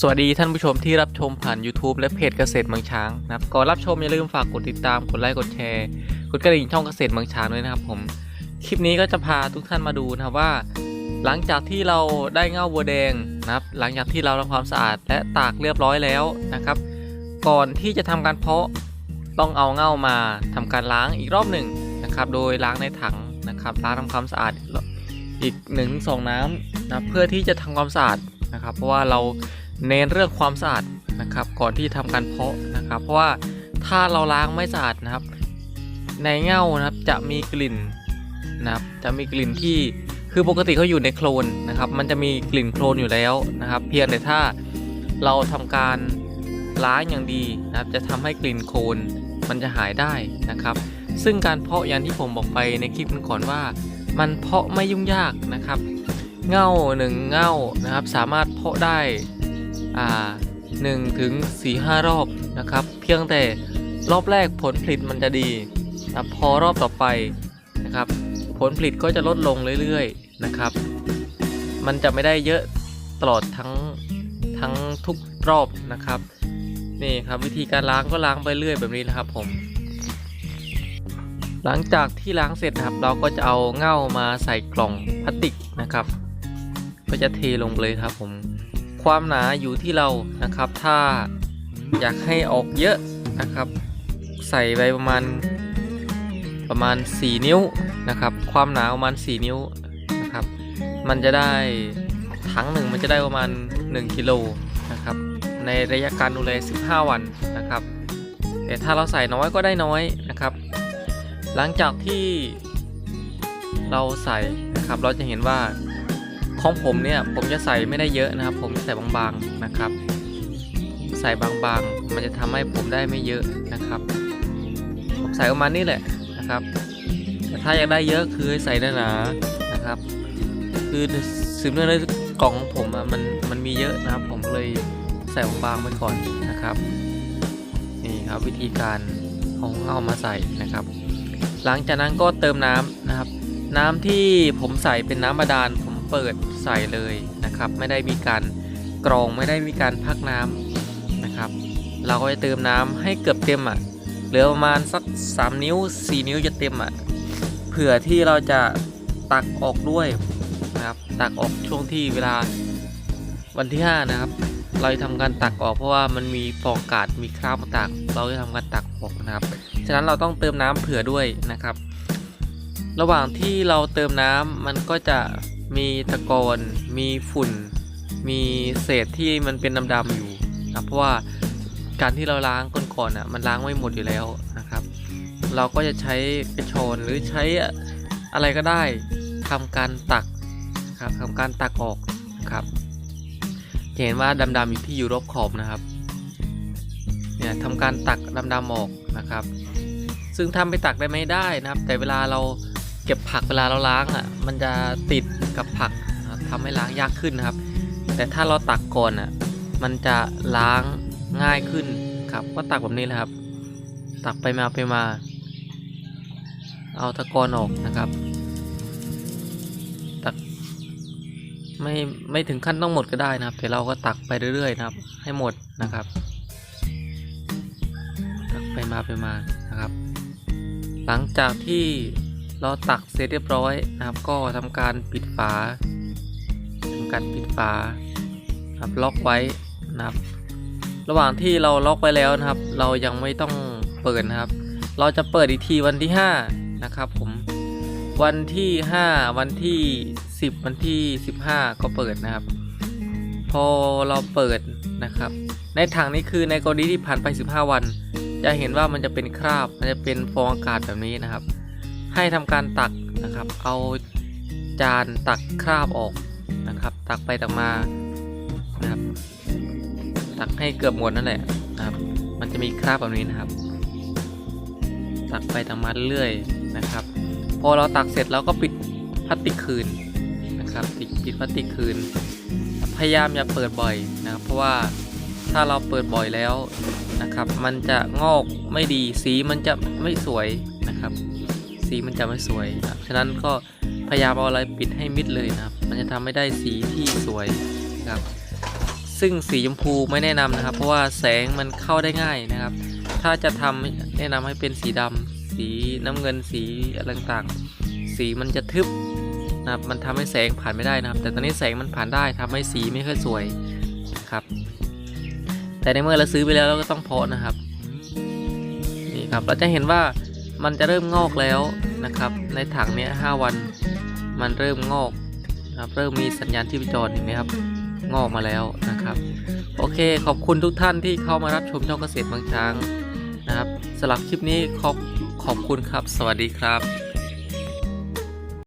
สวัสดีท่านผู้ชมที่รับชมผ่าน YouTube และเพจเกษตรเมืองช้างนะครับก่อนรับชมอย่าลืมฝากกดติดตามกดไลค์กดแชร์กดกระดิ่งช่องเกษตรเมืองช้างด้วยนะครับผมคลิปนี้ก็จะพาทุกท่านมาดูนะครับว่า หลังจากที่เราได้เง่าบัวแดงนะครับ หลังจากที่เราทำความสะอาดและตากเรียบร้อยแล้วนะครับ ก่อนที่จะทำการเพาะต้องเอาเง่ามาทำการล้างอีกรอบหนึ่งนะครับ โดยล้างในถังนะครับล้างทำความสะอาดอีกหนึ่งสองน้ำนะเพื่อที่จะทำความสะอาดนะครับ เพราะว่าเรา เน้นเรื่องความสะอาดนะครับ ก่อนที่ทำการเพาะนะครับ เพราะว่าถ้าเราล้างไม่สะอาดนะครับ ในเง่านะครับจะมีกลิ่นนะครับ จะมีกลิ่นที่คือปกติเขาอยู่ในโคลนนะครับ มันจะมีกลิ่นโคลนอยู่แล้วนะครับ เพียงแต่ถ้าเราทำการล้างอย่างดีนะครับ จะทำให้กลิ่นโคลนมันจะหายได้นะครับ ซึ่งการเพาะอย่างที่ผมบอกไปในคลิปก่อนว่า มันเพาะไม่ยุ่งยากนะครับ เง่าหนึ่งเง่านะครับ สามารถเพาะได้ อ่าหนึ่งถึงสี่ห้ารอบนะครับ เพียงแต่รอบแรกผลผลิตมันจะดีนะพอรอบต่อไปนะครับ ผลผลิตก็จะลดลงเรื่อยๆนะครับ มันจะไม่ได้เยอะตลอดทั้งทั้งทุกรอบนะครับนี่ครับวิธีการล้างก็ล้างไปเรื่อยแบบนี้นะครับผม หลังจากที่ล้างเสร็จนะครับ เราก็จะเอาเง่ามาใส่กล่องพลาสติกนะครับ ก็จะเทลงเลยครับผม ความหนาอยู่ที่เรานะครับ ถ้าอยากให้ออกเยอะนะครับ ใส่ไปประมาณประมาณ 4 นิ้วนะครับ ความหนาประมาณ 4 นิ้วนะครับ มันจะได้ถังหนึ่งมันจะได้ประมาณ 1กิโลนะครับ ในระยะการดูแล 15 วันนะครับ แต่ถ้าเราใส่น้อยก็ได้น้อยนะครับ หลังจากที่เราใส่นะครับ เราจะเห็นว่า ของผมเนี่ยผมจะใส่ไม่ได้เยอะนะครับ ผมจะใส่บางๆนะครับ ใส่บางๆ มันจะทำให้ผมได้ไม่เยอะนะครับ ผมใส่ประมาณนี้แหละนะครับแต่ถ้าอยากได้เยอะคือใส่หนาๆนะครับ คือสืบเนื่อในกล่องของผมอะมันมันมีเยอะนะครับ ผมเลยใส่บางๆไว้ก่อนนะครับนี่ครับวิธีการเอาเอามาใส่นะครับ หลังจากนั้นก็เติมน้ำนะครับ น้ำที่ผมใส่เป็นน้ำบาดาลผม เปิดใส่เลยนะครับ ไม่ได้มีการกรองไม่ได้มีการพักน้ำนะครับ เราก็จะเติมน้ำให้เกือบเต็มอะเหลือประมาณสัก 3 นิ้ว 4 นิ้วจะเต็มอะเผื่อที่เราจะตักออกด้วยนะครับตักออกช่วงที่เวลาวันที่ 5 นะครับ เราจะทำการตักออกเพราะว่ามันมีฟองอากาศมีคราบต่างเราจะทำการตักออกนะครับ ฉะนั้นเราต้องเติมน้ำเผื่อด้วยนะครับ ระหว่างที่เราเติมน้ำมันก็จะ มีตะกอนมีฝุ่น มีเศษที่มันเป็นดำๆอยู่นะเพราะว่าการที่เราล้างก่อนๆอะมันล้างไม่หมดอยู่แล้วนะครับ เราก็จะใช้กระชอนหรือใช้อะไรก็ได้ทำการตักนะครับทำการตักออกนะครับเห็นว่าดำๆอยู่ที่อยู่รอบขอบนะครับเนี่ยทำการตักดำๆออกนะครับ ซึ่งทำไปตักได้ไม่ได้นะครับ แต่เวลาเรา เก็บผักเวลาเราล้างอะมันจะติดกับผักนะครับทำให้ล้างยากขึ้นนะครับ แต่ถ้าเราตักก่อนอะมันจะล้างง่ายขึ้นครับ ก็ตักแบบนี้แหละครับ ตักไปมาไปมา เอาตะกอนออกนะครับ ตักไม่ไม่ถึงขั้นต้องหมดก็ได้นะครับแต่เราก็ตักไปเรื่อยๆนะครับ ให้หมดนะครับ ตักไปมาไปมานะครับ หลังจากที่ เราตักเสร็จเรียบร้อยนะครับ ก็ทำการปิดฝาทำการปิดฝาครับล็อกไว้นะครับ ระหว่างที่เราล็อกไว้แล้วนะครับ เรายังไม่ต้องเปิดนะครับ เราจะเปิดอีกทีวันที่ 5 นะครับผมวันที่ 5 วันที่ 10 วันที่ 15 ก็เปิดนะครับ พอเราเปิดนะครับ ในถังนี้คือในกรณีที่ผ่านไป 15 วัน จะเห็นว่ามันจะเป็นคราบมันจะเป็นฟองอากาศแบบนี้นะครับ ให้ทำการตักนะครับ เอาจานตักคราบออกนะครับ ตักไปตักมานะครับ ตักให้เกือบหมดนั่นแหละนะครับ มันจะมีคราบแบบนี้นะครับ ตักไปตักมาเรื่อยๆนะครับ พอเราตักเสร็จเราก็ปิดพลาสติกคืนนะครับปิดปิดพลาสติกคืน พยายามอย่าเปิดบ่อยนะครับ เพราะว่าถ้าเราเปิดบ่อยแล้วนะครับ มันจะงอกไม่ดีสีมันจะไม่สวยนะครับ สีมันจะไม่สวยนะครับฉะนั้นก็พยายามเอาอะไรปิดให้มิดเลยนะครับ มันจะทำให้ได้สีที่สวยนะครับ ซึ่งสีชมพูไม่แนะนำนะครับ เพราะว่าแสงมันเข้าได้ง่ายนะครับ ถ้าจะทำแนะนำให้เป็นสีดำสีน้ำเงินสีอะไรต่างๆ สีมันจะทึบนะครับ มันทำให้แสงผ่านไม่ได้นะครับ แต่ตอนนี้แสงมันผ่านได้ทำให้สีไม่ค่อยสวยนะครับ แต่ในเมื่อเราซื้อไปแล้วเราก็ต้องเพาะนะครับ นี่ครับ เราจะเห็นว่า มันจะเริ่มงอกแล้วนะครับ ในถังเนี้ยห้าวัน มันเริ่มงอกนะครับเริ่มมีสัญญาณที่จรเห็นไหมครับ งอกมาแล้วนะครับ โอเคขอบคุณทุกท่านที่เข้ามารับชมช่องเกษตรบางช้างนะครับสำหรับคลิปนี้ขอบขอบคุณครับ สวัสดีครับ